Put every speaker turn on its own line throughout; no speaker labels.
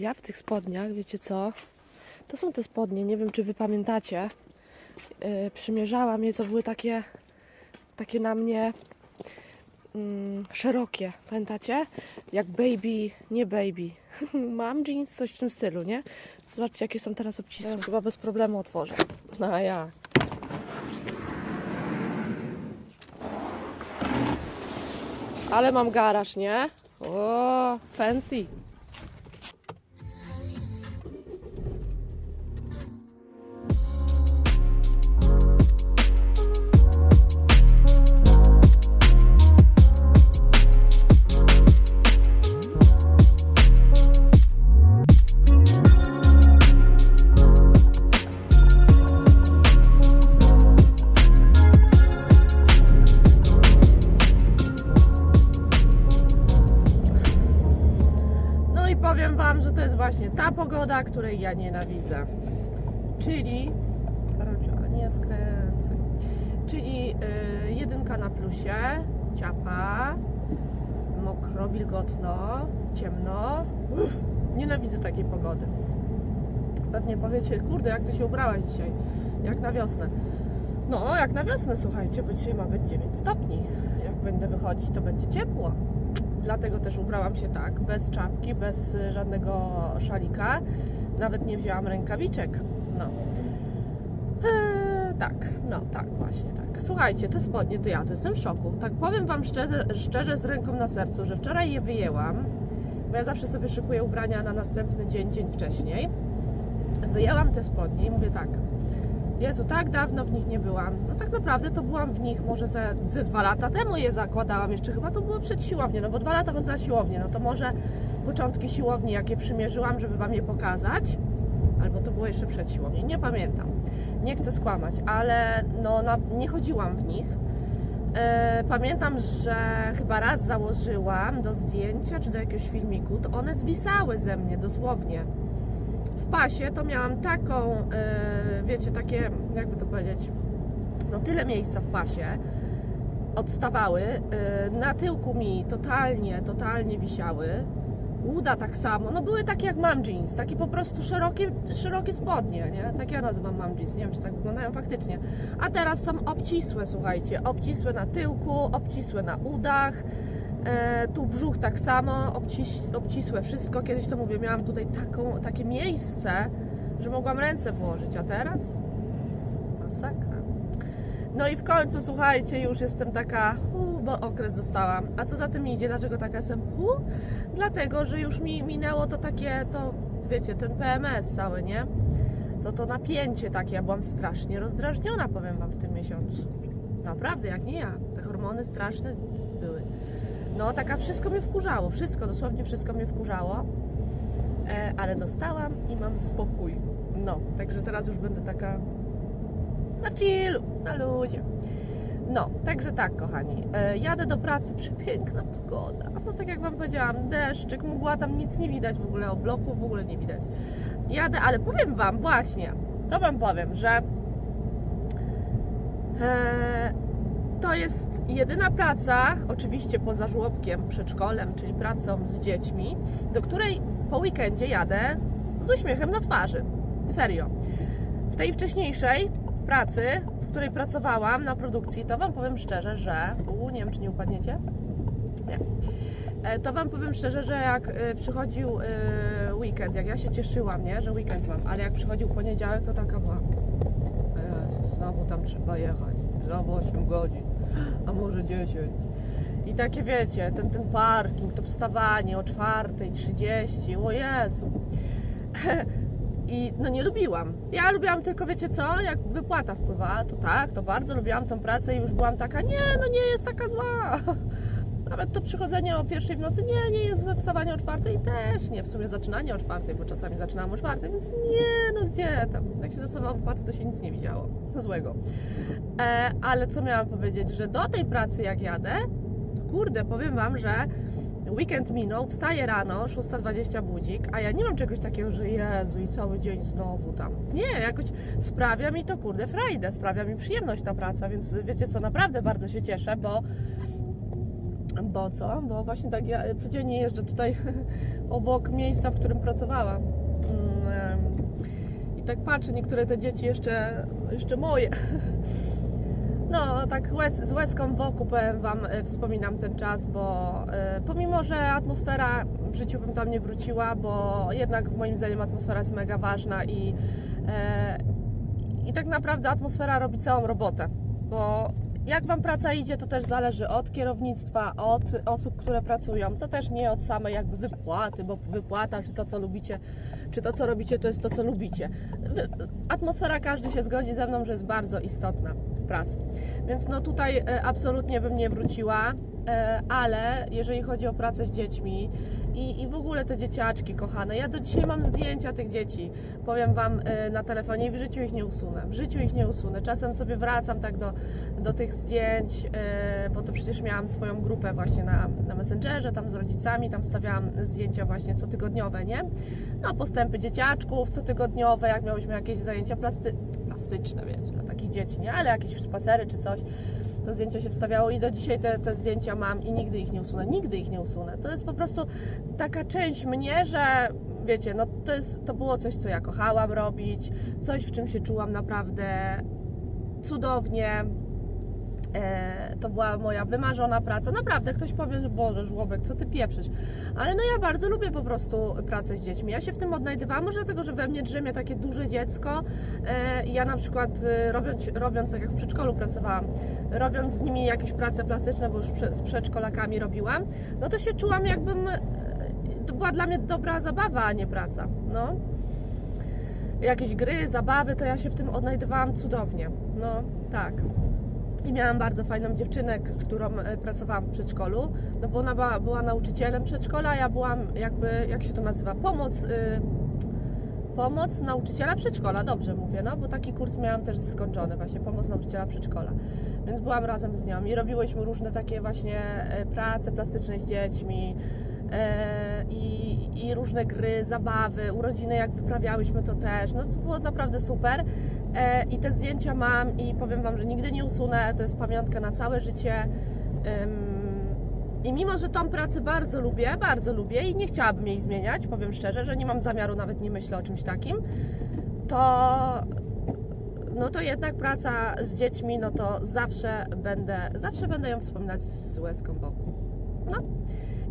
Ja w tych spodniach, wiecie co? To są te spodnie, nie wiem czy wy pamiętacie. Yy, przymierzałam je, co były takie, takie na mnie mm, szerokie. Pamiętacie? Jak baby, nie baby. Mam jeans, coś w tym stylu, nie? Zobaczcie, jakie są teraz obcisłe. Teraz chyba bez problemu otworzę. No a ja. Ale mam garaż, nie? O, fancy. Której ja nienawidzę. Czyli. Nie skręcę. Czyli y, jedynka na plusie, ciapa, mokro, wilgotno, ciemno. Uff, nienawidzę takiej pogody. Pewnie powiecie, kurde, jak ty się ubrałaś dzisiaj, jak na wiosnę. No, jak na wiosnę, słuchajcie, bo dzisiaj ma być 9 stopni. Jak będę wychodzić, to będzie ciepło. Dlatego też ubrałam się tak, bez czapki, bez y, żadnego szalika. Nawet nie wzięłam rękawiczek. No. Eee, tak, no tak, właśnie tak. Słuchajcie, te spodnie to ja to jestem w szoku. Tak powiem Wam szczerze, szczerze z ręką na sercu, że wczoraj je wyjęłam, bo ja zawsze sobie szykuję ubrania na następny dzień, dzień wcześniej. Wyjęłam te spodnie i mówię tak, Jezu, tak dawno w nich nie byłam. No tak naprawdę to byłam w nich może ze, ze dwa lata temu je zakładałam. Jeszcze chyba to było przed siłownią, no bo dwa lata chodzę na siłownię. No to może początki siłowni, jakie przymierzyłam, żeby Wam je pokazać. Albo to było jeszcze przed siłownią, nie pamiętam. Nie chcę skłamać, ale no, na, nie chodziłam w nich. E, pamiętam, że chyba raz założyłam do zdjęcia czy do jakiegoś filmiku, to one zwisały ze mnie dosłownie pasie to miałam taką, yy, wiecie, takie, jakby to powiedzieć, no tyle miejsca w pasie odstawały. Yy, na tyłku mi totalnie, totalnie wisiały. Uda tak samo, no były takie jak mam jeans, takie po prostu szerokie, szerokie spodnie, nie? Tak ja nazywam mam jeans, nie wiem czy tak wyglądają faktycznie. A teraz są obcisłe, słuchajcie, obcisłe na tyłku, obcisłe na udach, E, tu brzuch tak samo, obcis, obcisłe wszystko. Kiedyś to mówię, miałam tutaj taką, takie miejsce, że mogłam ręce włożyć, a teraz masakra. No i w końcu, słuchajcie, już jestem taka, hu, bo okres dostałam. A co za tym idzie? Dlaczego taka jestem? Hu? Dlatego, że już mi minęło to takie, to wiecie, ten PMS cały, nie? To to napięcie takie, ja byłam strasznie rozdrażniona, powiem Wam, w tym miesiącu. Naprawdę, jak nie ja. Te hormony straszne. No, taka wszystko mnie wkurzało, wszystko, dosłownie wszystko mnie wkurzało, e, ale dostałam i mam spokój. No, także teraz już będę taka na chillu, na luzie. No, także tak, kochani, e, jadę do pracy, przepiękna pogoda. No, tak jak Wam powiedziałam, deszczyk, mgła, tam nic nie widać w ogóle, obloków w ogóle nie widać. Jadę, ale powiem Wam właśnie, to Wam powiem, że e, to jest jedyna praca, oczywiście poza żłobkiem, przedszkolem, czyli pracą z dziećmi, do której po weekendzie jadę z uśmiechem na twarzy. Serio. W tej wcześniejszej pracy, w której pracowałam na produkcji, to Wam powiem szczerze, że. U, nie wiem, czy nie upadniecie? Nie. E, To Wam powiem szczerze, że jak e, przychodził e, weekend, jak ja się cieszyłam, nie, że weekend mam, ale jak przychodził poniedziałek, to taka była. Znowu tam trzeba jechać. Znowu 8 godzin, a może 10. I takie wiecie, ten, ten parking, to wstawanie o 4.30, o Jezu. I no nie lubiłam. Ja lubiłam tylko, wiecie co, jak wypłata wpływała, to tak, to bardzo lubiłam tą pracę i już byłam taka, nie, no nie jest taka zła. Nawet to przychodzenie o pierwszej w nocy, nie, nie jest złe wstawanie o czwartej też nie. W sumie zaczynanie o czwartej, bo czasami zaczynałam o czwartej, więc nie, no gdzie tam. Jak się dostawało wypłaty, to się nic nie widziało. No złego. E, ale co miałam powiedzieć, że do tej pracy jak jadę, kurde, powiem Wam, że weekend minął, wstaję rano, 6.20 budzik, a ja nie mam czegoś takiego, że Jezu i cały dzień znowu tam. Nie, jakoś sprawia mi to, kurde, frajdę, sprawia mi przyjemność ta praca, więc wiecie co, naprawdę bardzo się cieszę, bo bo co? Bo właśnie tak ja codziennie jeżdżę tutaj obok miejsca, w którym pracowałam. Mm, I tak patrzę, niektóre te dzieci jeszcze, jeszcze moje. No, tak łez, z łezką wokół powiem Wam, e, wspominam ten czas, bo e, pomimo, że atmosfera w życiu bym tam nie wróciła, bo jednak moim zdaniem atmosfera jest mega ważna i, e, i tak naprawdę atmosfera robi całą robotę, bo jak Wam praca idzie, to też zależy od kierownictwa, od osób, które pracują. To też nie od samej jakby wypłaty, bo wypłata, czy to, co lubicie, czy to, co robicie, to jest to, co lubicie. Atmosfera, każdy się zgodzi ze mną, że jest bardzo istotna w pracy. Więc no tutaj e, absolutnie bym nie wróciła, e, ale jeżeli chodzi o pracę z dziećmi i, i w ogóle te dzieciaczki kochane, ja do dzisiaj mam zdjęcia tych dzieci, powiem Wam e, na telefonie i w życiu ich nie usunę, w życiu ich nie usunę. Czasem sobie wracam tak do, do tych zdjęć, e, bo to przecież miałam swoją grupę właśnie na, na Messengerze, tam z rodzicami, tam stawiałam zdjęcia właśnie cotygodniowe, nie? No, postępy dzieciaczków cotygodniowe, jak miałyśmy jakieś zajęcia plasty, plastyczne, wiecie, dla takich dzieci, nie? Ale jakieś spacery czy coś, to zdjęcia się wstawiało i do dzisiaj te, te zdjęcia mam i nigdy ich nie usunę, nigdy ich nie usunę. To jest po prostu taka część mnie, że wiecie, no to, jest, to było coś, co ja kochałam robić, coś, w czym się czułam naprawdę cudownie. E, to była moja wymarzona praca. Naprawdę, ktoś powie, że Boże, żłobek, co ty pieprzysz? Ale no ja bardzo lubię po prostu pracę z dziećmi. Ja się w tym odnajdywałam, może dlatego, że we mnie drzemie takie duże dziecko. E, ja na przykład e, robiąc, robiąc, tak jak w przedszkolu pracowałam, robiąc z nimi jakieś prace plastyczne, bo już z przedszkolakami robiłam, no to się czułam jakbym, to była dla mnie dobra zabawa, a nie praca. No. Jakieś gry, zabawy, to ja się w tym odnajdywałam cudownie. No, tak. I miałam bardzo fajną dziewczynę, z którą e, pracowałam w przedszkolu, no bo ona była, była nauczycielem przedszkola, ja byłam jakby, jak się to nazywa, pomoc, y, pomoc nauczyciela przedszkola, dobrze mówię, no bo taki kurs miałam też skończony, właśnie pomoc nauczyciela przedszkola. Więc byłam razem z nią i robiłyśmy różne takie właśnie e, prace plastyczne z dziećmi e, i, i różne gry, zabawy, urodziny jak wyprawiałyśmy to też, no to było naprawdę super. E, I te zdjęcia mam i powiem Wam, że nigdy nie usunę. To jest pamiątka na całe życie. I mimo, że tą pracę bardzo lubię, bardzo lubię i nie chciałabym jej zmieniać, powiem szczerze, że nie mam zamiaru, nawet nie myślę o czymś takim, to no to jednak praca z dziećmi, no to zawsze będę, zawsze będę ją wspominać z łezką wokół. No.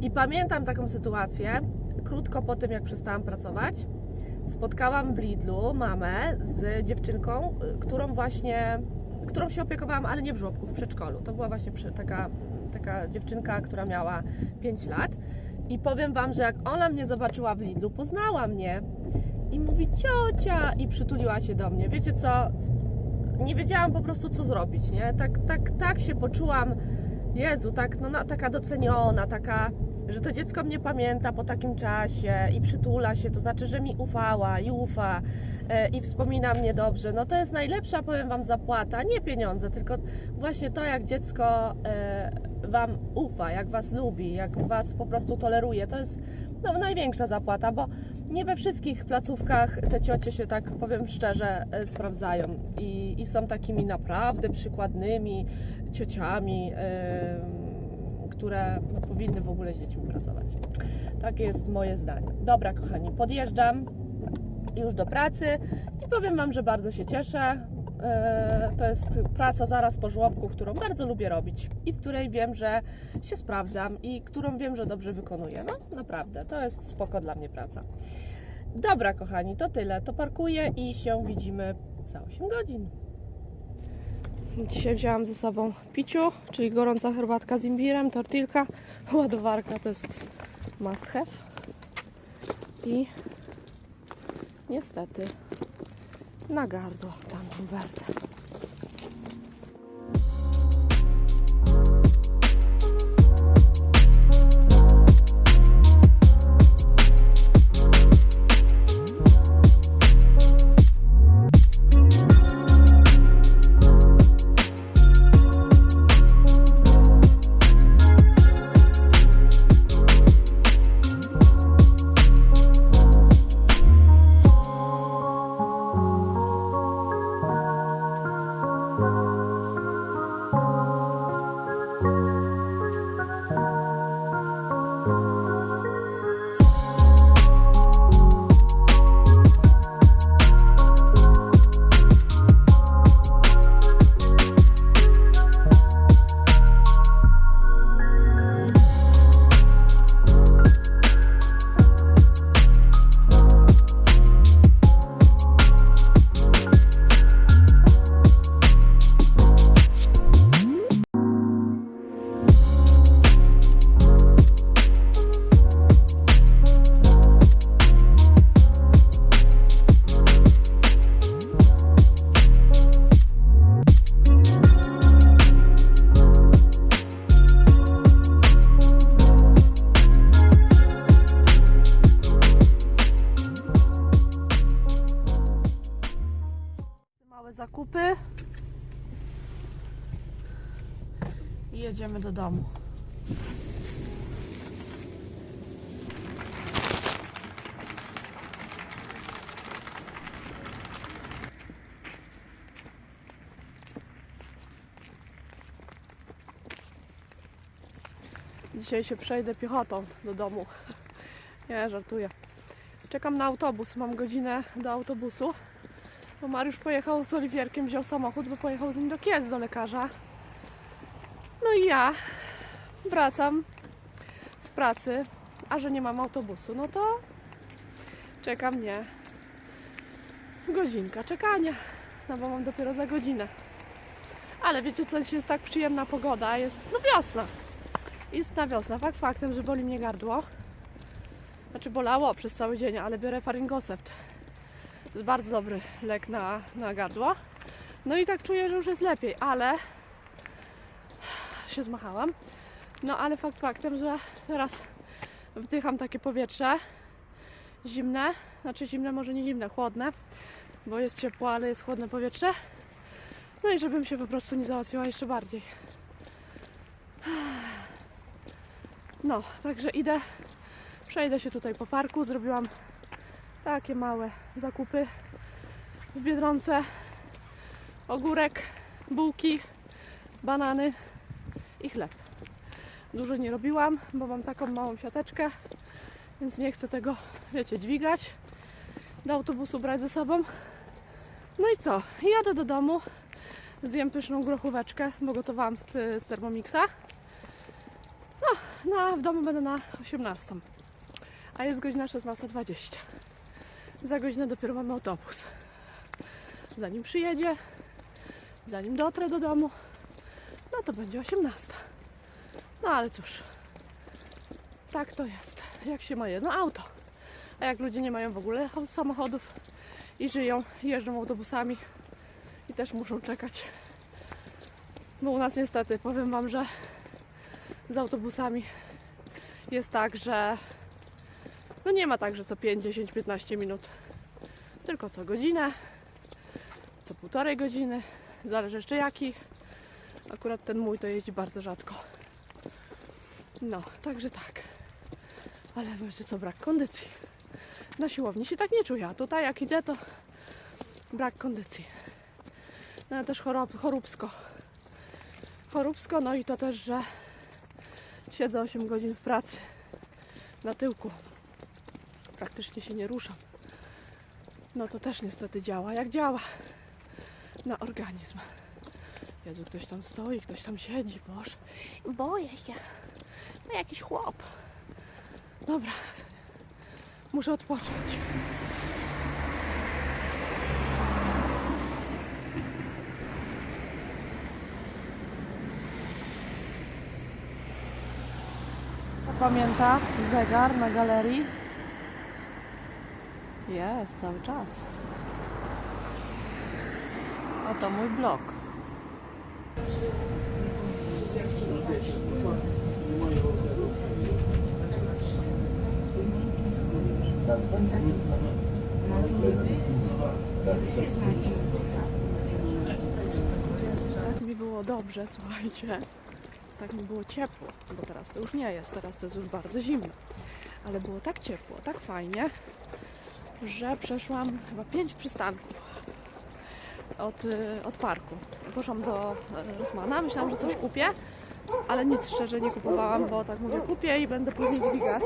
I pamiętam taką sytuację, krótko po tym, jak przestałam pracować, spotkałam w Lidlu mamę z dziewczynką, y, którą właśnie, którą się opiekowałam, ale nie w żłobku, w przedszkolu. To była właśnie taka, taka dziewczynka, która miała 5 lat. I powiem Wam, że jak ona mnie zobaczyła w Lidlu, poznała mnie i mówi ciocia i przytuliła się do mnie. Wiecie co? Nie wiedziałam po prostu co zrobić, nie? Tak, tak, tak się poczułam, Jezu, tak, no, no, taka doceniona, taka, że to dziecko mnie pamięta po takim czasie i przytula się, to znaczy, że mi ufała i ufa e, i wspomina mnie dobrze. No to jest najlepsza, powiem Wam, zapłata, nie pieniądze, tylko właśnie to, jak dziecko e, Wam ufa, jak Was lubi, jak Was po prostu toleruje. To jest no, największa zapłata, bo nie we wszystkich placówkach te ciocie się tak, powiem szczerze, e, sprawdzają i, i są takimi naprawdę przykładnymi ciociami, em, które no, powinny w ogóle z dziećmi pracować. Takie jest moje zdanie. Dobra, kochani, podjeżdżam już do pracy i powiem Wam, że bardzo się cieszę. E, To jest praca zaraz po żłobku, którą bardzo lubię robić i w której wiem, że się sprawdzam i którą wiem, że dobrze wykonuję. No, naprawdę, to jest spoko dla mnie praca. Dobra, kochani, to tyle. To parkuję i się widzimy za 8 godzin. Dzisiaj wzięłam ze sobą piciu, czyli gorąca herbatka z imbirem, tortilka, ładowarka to jest must have. I niestety na gardło tamtą wertę. Jedziemy do domu. Dzisiaj się przejdę piechotą do domu. Nie, żartuję. Czekam na autobus, mam godzinę do autobusu. Bo Mariusz pojechał z Oliwierkiem, wziął samochód, bo pojechał z nim do Kiec do lekarza. No i ja wracam z pracy, a że nie mam autobusu, no to czeka mnie godzinka czekania. No bo mam dopiero za godzinę. Ale wiecie co, jest tak przyjemna pogoda, jest no wiosna. Jest na wiosna. Fakt faktem, że boli mnie gardło. Znaczy bolało przez cały dzień, ale biorę faryngosept. To jest bardzo dobry lek na, na gardło. No i tak czuję, że już jest lepiej, ale się zmachałam. No ale fakt faktem, że teraz wdycham takie powietrze zimne, znaczy zimne, może nie zimne, chłodne, bo jest ciepło, ale jest chłodne powietrze. No i żebym się po prostu nie załatwiła jeszcze bardziej. No, także idę, przejdę się tutaj po parku. Zrobiłam takie małe zakupy w Biedronce. Ogórek, bułki, banany i chleb. Dużo nie robiłam, bo mam taką małą siateczkę, więc nie chcę tego, wiecie, dźwigać. Do autobusu brać ze sobą. No i co? Jadę do domu, zjem pyszną grochóweczkę, bo gotowałam z, z Thermomixa. No, a w domu będę na 18. A jest godzina 16.20. Za godzinę dopiero mamy autobus. Zanim przyjedzie, zanim dotrę do domu, no to będzie 18. No ale cóż, tak to jest. Jak się ma jedno auto. A jak ludzie nie mają w ogóle samochodów i żyją, jeżdżą autobusami i też muszą czekać. Bo u nas niestety, powiem Wam, że z autobusami jest tak, że no nie ma tak, że co 5, 10, 15 minut, tylko co godzinę, co półtorej godziny, zależy jeszcze jaki. Akurat ten mój to jeździ bardzo rzadko. No, także tak. Ale wiecie co, brak kondycji. Na siłowni się tak nie czuję, a tutaj jak idę to brak kondycji. No ale też chorób, choróbsko. Choróbsko, no i to też, że Siedzę 8 godzin w pracy na tyłku. Praktycznie się nie ruszam. No to też niestety działa jak działa na organizm. Jezu, ktoś tam stoi, ktoś tam siedzi, boż. Boję się. No jakiś chłop. Dobra. Muszę odpocząć. Pamięta zegar na galerii? Jest, cały czas. Oto mój blog. Tak mi było dobrze, słuchajcie. Tak mi było ciepło, bo teraz to już nie jest, teraz to jest już bardzo zimno. Ale było tak ciepło, tak fajnie, że przeszłam chyba pięć przystanków od, y, od parku. Poszłam do e, Rosmana, myślałam, że coś kupię, ale nic szczerze nie kupowałam, bo tak mówię, kupię i będę później dźwigać.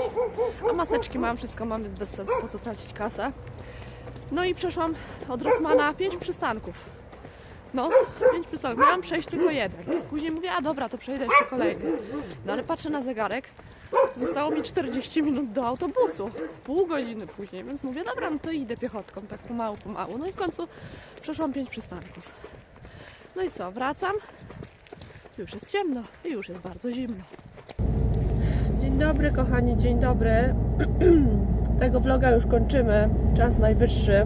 A maseczki mam, wszystko mam, więc bez sensu, po co tracić kasę. No i przeszłam od Rosmana pięć przystanków. No, pięć przystanków. Miałam przejść tylko jeden. Później mówię, a dobra, to przejdę jeszcze kolejny. No ale patrzę na zegarek. Zostało mi 40 minut do autobusu. Pół godziny później, więc mówię, dobra, no to idę piechotką, tak pomału, pomału. No i w końcu przeszłam pięć przystanków. No i co, wracam. Już jest ciemno i już jest bardzo zimno. Dzień dobry, kochani, dzień dobry. Tego vloga już kończymy. Czas najwyższy,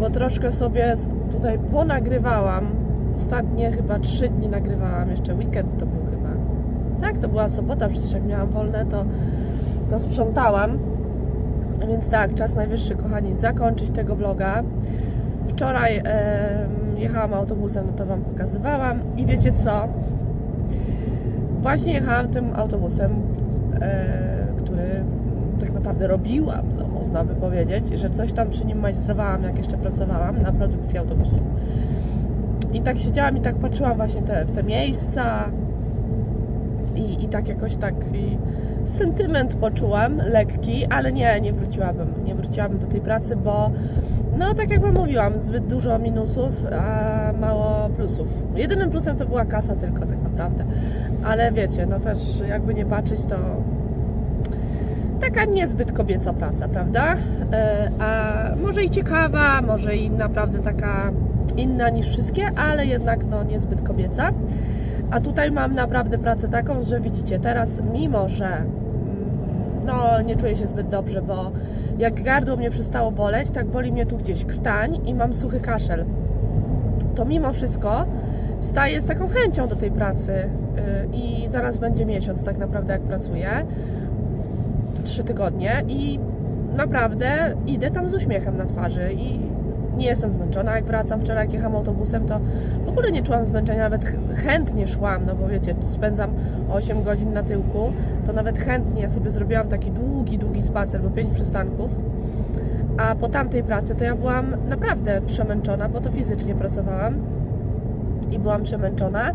bo troszkę sobie tutaj ponagrywałam. Ostatnie chyba trzy dni nagrywałam, jeszcze weekend to. Tak, to była sobota, przecież jak miałam wolne, to, to sprzątałam. Więc tak, czas najwyższy, kochani, zakończyć tego vloga. Wczoraj em, jechałam autobusem, no to Wam pokazywałam. I wiecie co? Właśnie jechałam tym autobusem, e, który tak naprawdę robiłam, no można by powiedzieć, że coś tam przy nim majstrowałam, jak jeszcze pracowałam na produkcji autobusów. I tak siedziałam i tak patrzyłam właśnie te, w te miejsca i, i tak jakoś tak sentyment poczułam, lekki, ale nie, nie wróciłabym, nie wróciłabym do tej pracy, bo no tak jak Wam mówiłam, zbyt dużo minusów, a mało plusów. Jedynym plusem to była kasa tylko tak naprawdę, ale wiecie, no też jakby nie patrzeć to taka niezbyt kobieca praca, prawda? E, A może i ciekawa, może i naprawdę taka inna niż wszystkie, ale jednak no niezbyt kobieca. A tutaj mam naprawdę pracę taką, że widzicie, teraz mimo, że mm, no nie czuję się zbyt dobrze, bo jak gardło mnie przestało boleć, tak boli mnie tu gdzieś krtań i mam suchy kaszel. To mimo wszystko wstaję z taką chęcią do tej pracy yy, i zaraz będzie miesiąc tak naprawdę jak pracuję. Trzy tygodnie i naprawdę idę tam z uśmiechem na twarzy i nie jestem zmęczona. Jak wracam wczoraj, jak jechałam autobusem, to w ogóle nie czułam zmęczenia, nawet ch- chętnie szłam, no bo wiecie, spędzam 8 godzin na tyłku, to nawet chętnie sobie zrobiłam taki długi, długi spacer, bo 5 przystanków. A po tamtej pracy to ja byłam naprawdę przemęczona, bo to fizycznie pracowałam i byłam przemęczona,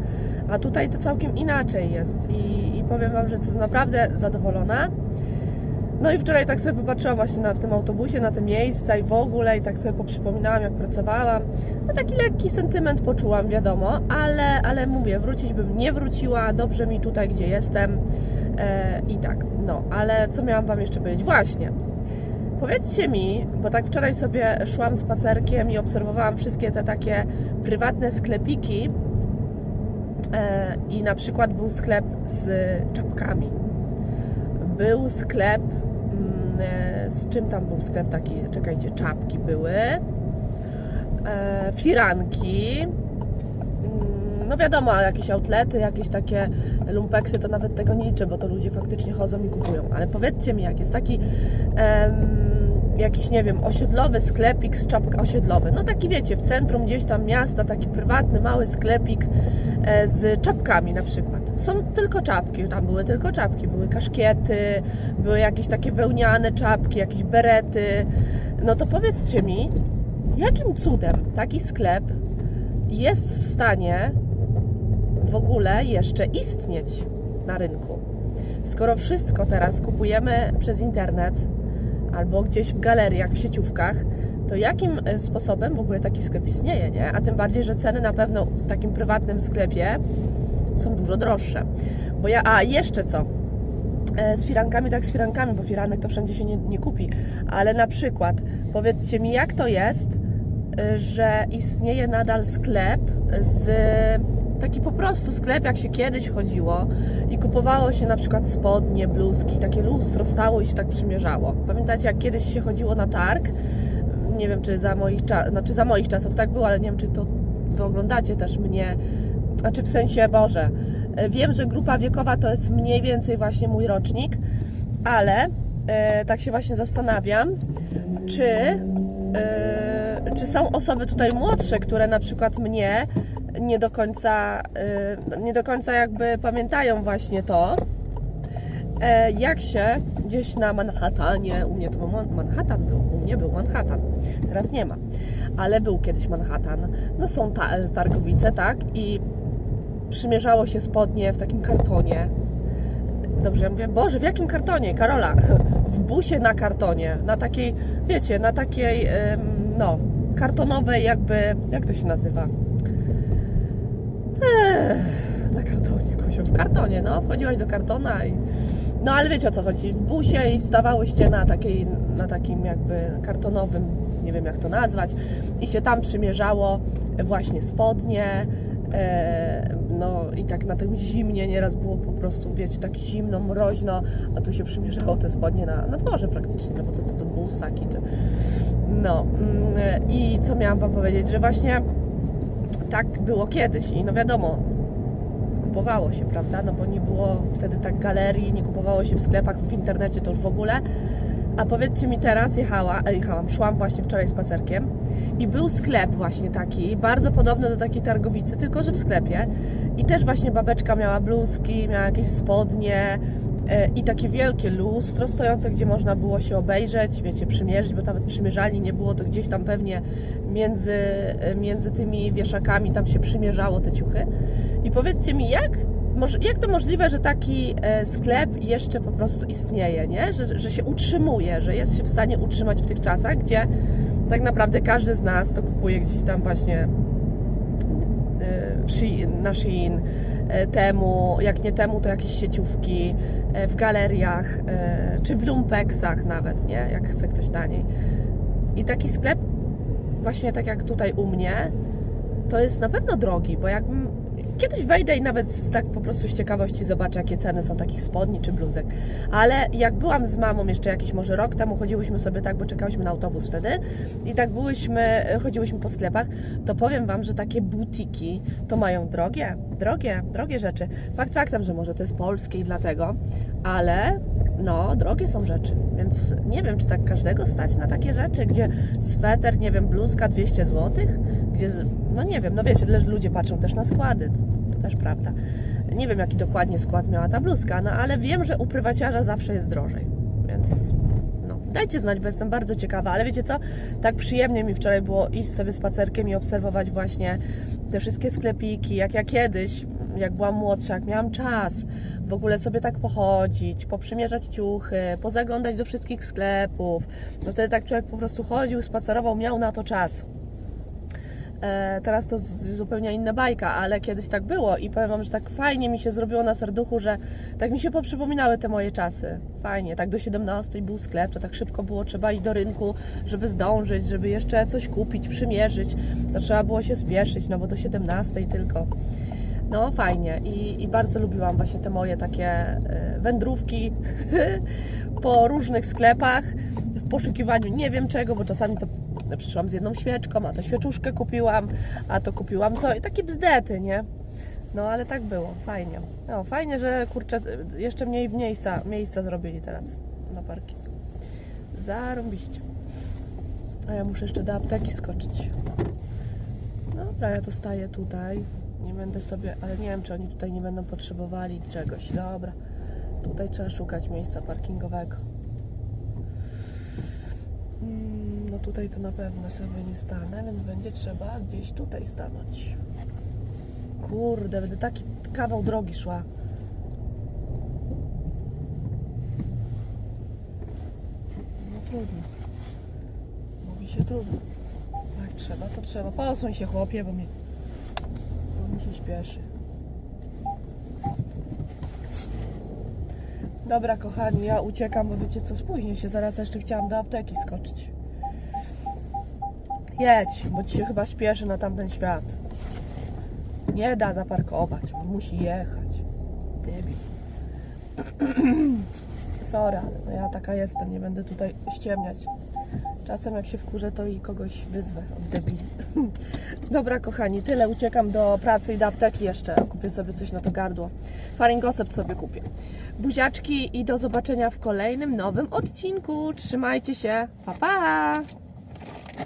a tutaj to całkiem inaczej jest i, i powiem Wam, że jestem naprawdę zadowolona. No i wczoraj tak sobie popatrzyłam właśnie na, w tym autobusie, na te miejsca i w ogóle i tak sobie poprzypominałam jak pracowałam. No taki lekki sentyment poczułam, wiadomo, ale, ale mówię, wrócić bym nie wróciła, dobrze mi tutaj, gdzie jestem e, i tak. No, ale co miałam Wam jeszcze powiedzieć? Właśnie, Powiedzcie mi, bo tak wczoraj sobie szłam spacerkiem i obserwowałam wszystkie te takie prywatne sklepiki e, i na przykład był sklep z czapkami. Był sklep, z czym tam był sklep taki, czekajcie, czapki były, e, firanki, mm, no wiadomo, jakieś outlety, jakieś takie lumpeksy, to nawet tego nie liczę, bo to ludzie faktycznie chodzą i kupują. Ale powiedzcie mi, jak jest taki jakiś, nie wiem, osiedlowy sklepik z czapką osiedlowy, no taki wiecie, w centrum gdzieś tam miasta, taki prywatny, mały sklepik e, z czapkami na przykład. Są tylko czapki, tam były tylko czapki, były kaszkiety, były jakieś takie wełniane czapki, jakieś berety. No to powiedzcie mi, jakim cudem taki sklep jest w stanie w ogóle jeszcze istnieć na rynku. Skoro wszystko teraz kupujemy przez internet albo gdzieś w galeriach, w sieciówkach, to jakim e, sposobem w ogóle taki sklep istnieje, nie? A tym bardziej, że ceny na pewno w takim prywatnym sklepie są dużo droższe. Bo ja, a jeszcze co? E, Z firankami tak z firankami, bo firanek to wszędzie się nie, nie kupi. Ale na przykład, powiedzcie mi, jak to jest, y, że istnieje nadal sklep z taki po prostu sklep, jak się kiedyś chodziło i kupowało się na przykład spodnie, bluzki, takie lustro stało i się tak przymierzało. Pamiętacie, jak kiedyś się chodziło na targ? Nie wiem, czy za moich, cza- znaczy za moich czasów tak było, ale nie wiem, czy to wy oglądacie też mnie, znaczy w sensie, Boże, e, wiem, że grupa wiekowa to jest mniej więcej właśnie mój rocznik, ale e, tak się właśnie zastanawiam, czy, e, czy są osoby tutaj młodsze, które na przykład mnie nie do końca, nie do końca jakby pamiętają właśnie to, jak się gdzieś na Manhattanie, u mnie to był Man- Manhattan był, u mnie był Manhattan, teraz nie ma, ale był kiedyś Manhattan, no są ta, targowice, tak, i przymierzało się spodnie w takim kartonie, Dobrze, ja mówię, Boże, w jakim kartonie? Karola, w busie na kartonie, na takiej, wiecie, na takiej, no, kartonowej jakby, jak to się nazywa? Na kartonie, Kosiu, w kartonie, no, wchodziłaś do kartona i, no, ale wiecie o co chodzi, w busie i stawałyście na takiej, na takim jakby kartonowym, nie wiem jak to nazwać, i się tam przymierzało właśnie spodnie, e, no i tak na tym zimnie nieraz było po prostu, wiecie, tak zimno, mroźno, a tu się przymierzało te spodnie na, na dworze praktycznie, no bo to co to był saki, czy... No mm, i co miałam Wam powiedzieć, że właśnie tak było kiedyś i no wiadomo, kupowało się, prawda, no bo nie było wtedy tak galerii, nie kupowało się w sklepach, w internecie to już w ogóle, A powiedzcie mi teraz, jechała, e, jechałam, szłam właśnie wczoraj spacerkiem i był sklep właśnie taki, bardzo podobny do takiej targowicy, tylko że w sklepie. I też właśnie babeczka miała bluzki, miała jakieś spodnie e, i takie wielkie lustro stojące, gdzie można było się obejrzeć, wiecie, przymierzyć, bo nawet przymierzalni nie było, to gdzieś tam pewnie między, e, między tymi wieszakami tam się przymierzało te ciuchy. I powiedzcie mi, jak jak to możliwe, że taki e, sklep jeszcze po prostu istnieje, nie? Że, że się utrzymuje, że jest się w stanie utrzymać w tych czasach, gdzie tak naprawdę każdy z nas to kupuje gdzieś tam właśnie e, na Shein, e, temu, jak nie temu, to jakieś sieciówki, w galeriach, czy w lumpeksach nawet, nie? Jak chce ktoś taniej. I taki sklep, właśnie tak jak tutaj u mnie, to jest na pewno drogi, bo jak kiedyś wejdę i nawet z, tak po prostu z ciekawości zobaczę, jakie ceny są takich spodni czy bluzek. Ale jak byłam z mamą jeszcze jakiś może rok temu, chodziłyśmy sobie tak, bo czekałyśmy na autobus wtedy i tak byłyśmy, chodziłyśmy po sklepach, to powiem Wam, że takie butiki to mają drogie, drogie, drogie rzeczy. Fakt faktem, że może to jest polskie i dlatego, ale no, drogie są rzeczy, więc nie wiem, czy tak każdego stać na takie rzeczy, gdzie sweter, nie wiem, bluzka 200 zł, gdzie, no nie wiem, no wiecie, ludzie patrzą też na składy, to też prawda. Nie wiem, jaki dokładnie skład miała ta bluzka, no ale wiem, że u prywaciarza zawsze jest drożej, więc no, dajcie znać, bo jestem bardzo ciekawa, ale wiecie co, tak przyjemnie mi wczoraj było iść sobie spacerkiem i obserwować właśnie te wszystkie sklepiki, jak ja kiedyś, jak byłam młodsza, jak miałam czas, w ogóle sobie tak pochodzić, poprzymierzać ciuchy, pozaglądać do wszystkich sklepów. No wtedy tak człowiek po prostu chodził, spacerował, miał na to czas. E, teraz to zupełnie inna bajka, ale kiedyś tak było i powiem Wam, że tak fajnie mi się zrobiło na serduchu, że tak mi się poprzypominały te moje czasy. Fajnie, tak do 17 był sklep, to tak szybko było, trzeba iść do rynku, żeby zdążyć, żeby jeszcze coś kupić, przymierzyć. To trzeba było się spieszyć, no bo do 17 tylko. No fajnie I, i bardzo lubiłam właśnie te moje takie e, wędrówki po różnych sklepach w poszukiwaniu nie wiem czego, bo czasami to przyszłam z jedną świeczką, a to świeczuszkę kupiłam, a to kupiłam co i takie bzdety, nie? No ale tak było, fajnie. No fajnie, że kurczę, jeszcze mniej miejsca, miejsca zrobili teraz na parking. Zarąbiście. A ja muszę jeszcze do apteki skoczyć. Dobra, ja to staję tutaj. Nie będę sobie, ale nie wiem, czy oni tutaj nie będą potrzebowali czegoś. Dobra, tutaj trzeba szukać miejsca parkingowego. Tutaj to na pewno sobie nie stanę, więc będzie trzeba gdzieś tutaj stanąć. Kurde, będę taki kawał drogi szła. No trudno. Mówi się trudno. Jak trzeba, to trzeba. Posuń się chłopie, bo mi, bo mi się śpieszy. Dobra, kochani, ja uciekam, bo wiecie co, spóźnię się. Zaraz jeszcze chciałam do apteki skoczyć. Jedź, bo ci się chyba śpieszy na tamten świat. Nie da zaparkować, musi jechać. Debil. Sorry, ale no ja taka jestem, nie będę tutaj ściemniać. Czasem jak się wkurzę, to i kogoś wyzwę od debili. Dobra, kochani, tyle. Uciekam do pracy i do apteki jeszcze. Kupię sobie coś na to gardło. Faringosept sobie kupię. Buziaczki i do zobaczenia w kolejnym nowym odcinku. Trzymajcie się. Pa, pa!